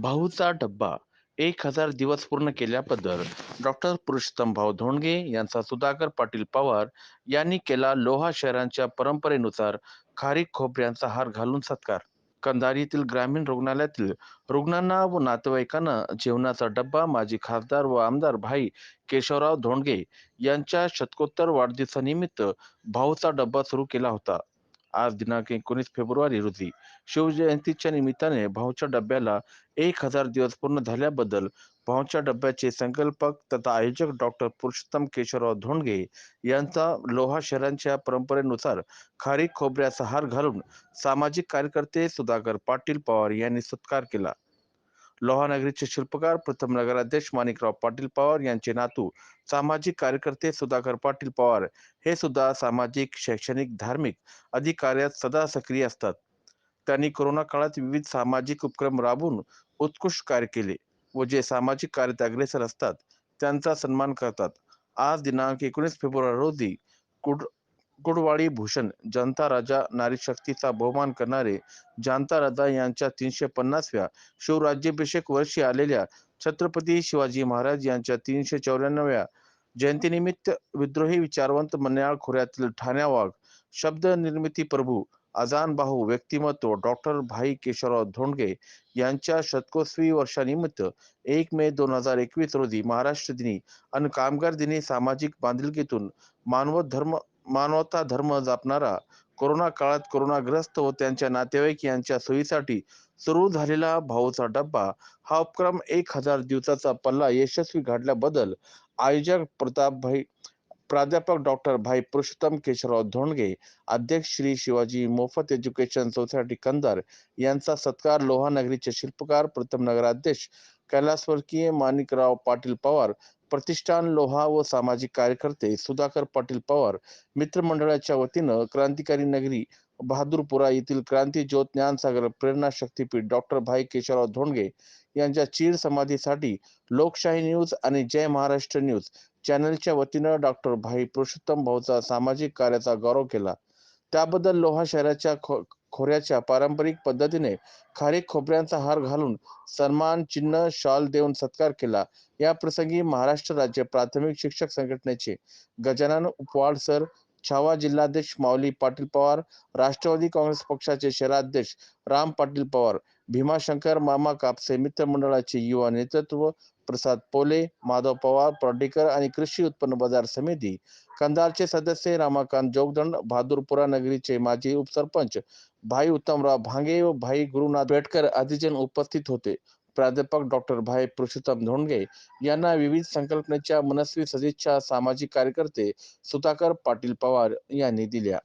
भाऊचा डब्बा एक हजार दिवस पूर्ण केल्याबद्दल डॉक्टर पुरुषोत्तम भाऊ धोंडगे यांचा सुधाकर पाटील पवार यांनी केला लोहा शहरांच्या परंपरेनुसार खारीक खोबऱ्यांचा हार घालून सत्कार. कंधार येथील ग्रामीण रुग्णालयातील रुग्णांना व नातेवाईकांना जेवणाचा डब्बा माजी खासदार व आमदार भाई केशवराव धोंडगे यांच्या शतकोत्तर वाढदिवसानिमित्त भाऊचा डब्बा सुरू केला होता. आज दिनांक एकोणीस फेब्रुवारी रोजी शिवजयंतीच्या निमित्ताने भाऊच्या डब्याला एक हजार दिवस पूर्ण झाल्याबद्दल भाऊच्या डब्याचे संकल्पक तथा आयोजक डॉक्टर पुरुषोत्तम केशवराव धोंडगे यांचा लोहा शहरांच्या परंपरेनुसार खारी खोबऱ्याचा हार घालून सामाजिक कार्यकर्ते सुधाकर पाटील पवार यांनी सत्कार केला. लोहा नगरीचे शिल्पकार प्रथम नगराध्यक्ष माणिकराव पाटील पवार यांचे नातू सामाजिक कार्यकर्ते सुधाकर पाटील पवार. हे सुद्धा सामाजिक शैक्षणिक धार्मिक अधिकार्यात सदा सक्रिय असतात. त्यांनी कोरोना काळात विविध सामाजिक उपक्रम राबवून उत्कृष्ट कार्य केले व जे सामाजिक कार्यात अग्रेसर असतात त्यांचा सन्मान करतात. आज दिनांक एकोणीस फेब्रुवारी रोजी कुड कुडवाळी भूषण जनता राजा नारी शक्तीचा बहुमान करणारे जानता राजा यांच्या तीनशे पन्नासव्या शिवराज्याभिषेक वर्षी आलेल्या छत्रपती शिवाजी महाराज यांच्या तीनशे चौऱ्याण्णव्या जयंतीनिमित्त विद्रोही विचारवंत मन्याळ खोऱ्यातील ठाण्या वाघ शब्द निर्मिती प्रभू अजान बाहू व्यक्तिमत्व डॉक्टर भाई केशवराव धोंडगे यांच्या शतकोत्सवी वर्षानिमित्त एक मे दोन हजार एकवीस रोजी महाराष्ट्र दिनी आणि कामगार दिनी सामाजिक बांधिलकीतून मानवत धर्म मानवता धर्म जपणारा कोरोना काळात कोरोनाग्रस्त व त्यांच्या नातेवाईक यांच्या सोयीसाठी सुरू झालेला भाऊचा डब्बा हा उपक्रम एक हजार दिवसाचा पल्ला यशस्वी घडल्याबद्दल आयोजक प्रतापभाई प्राध्यापक डॉक्टर भाई पुरुषोत्तम केशवराव धोंडगे अध्यक्ष श्री शिवाजी मोफत एज्युकेशन सोसायटी कंदार यांचा सत्कार लोहानगरीचे शिल्पकार प्रथम नगराध्यक्ष कैलासवर्गीय माणिकराव पाटील पवार प्रतिष्ठान लोहा व सामाजिक कार्यकर्ते सुधाकर पाटील पवार मित्रमंडळाच्या वतीनं क्रांतिकारी नगरी बहादूरपुरा येथील क्रांती ज्योत ज्ञानसागर प्रेरणा शक्तीपीठ डॉक्टर भाई केशवराव धोंडगे यांच्या चीर समाधीसाठी लोकशाही न्यूज आणि जय महाराष्ट्र न्यूज चॅनलच्या वतीनं डॉक्टर भाई पुरुषोत्तम भाऊचा सामाजिक कार्याचा गौरव केला. त्याबद्दल लोहा शहराच्या खो खोऱ्याच्या पारंपरिक पद्धतीने खारीक खोबऱ्यांचा हार घालून सन्मान चिन्ह शॉल देऊन सत्कार केला. या प्रसंगी महाराष्ट्र राज्य प्राथमिक शिक्षक संघटनेचे गजानन उपवाड सर छावा जिल्हाध्यक्ष माऊली पाटील पवार राष्ट्रवादी काँग्रेस पक्षाचे शहराध्यक्ष राम पाटील पवार भीमाशंकर मामा कापसे मित्र मंडळाचे युवा नेतृत्व प्रसाद पोले माधव पवार पार्टीकर आणि कृषी उत्पन्न बाजार समिती. कंधारचे सदस्य रामाकांत जोगदंड बहादूरपुरा नगरीचे माजी उपसरपंच भाई उत्तमराव भांगे व भाई गुरुनाथ बेटकर आदीजण उपस्थित होते. प्राध्यापक डॉक्टर भाई पुरुषोत्तम धोंडगे यांना विविध संकल्पनेच्या मनस्वी सदिच्छा सामाजिक कार्यकर्ते सुधाकर पाटील पवार यांनी दिल्या.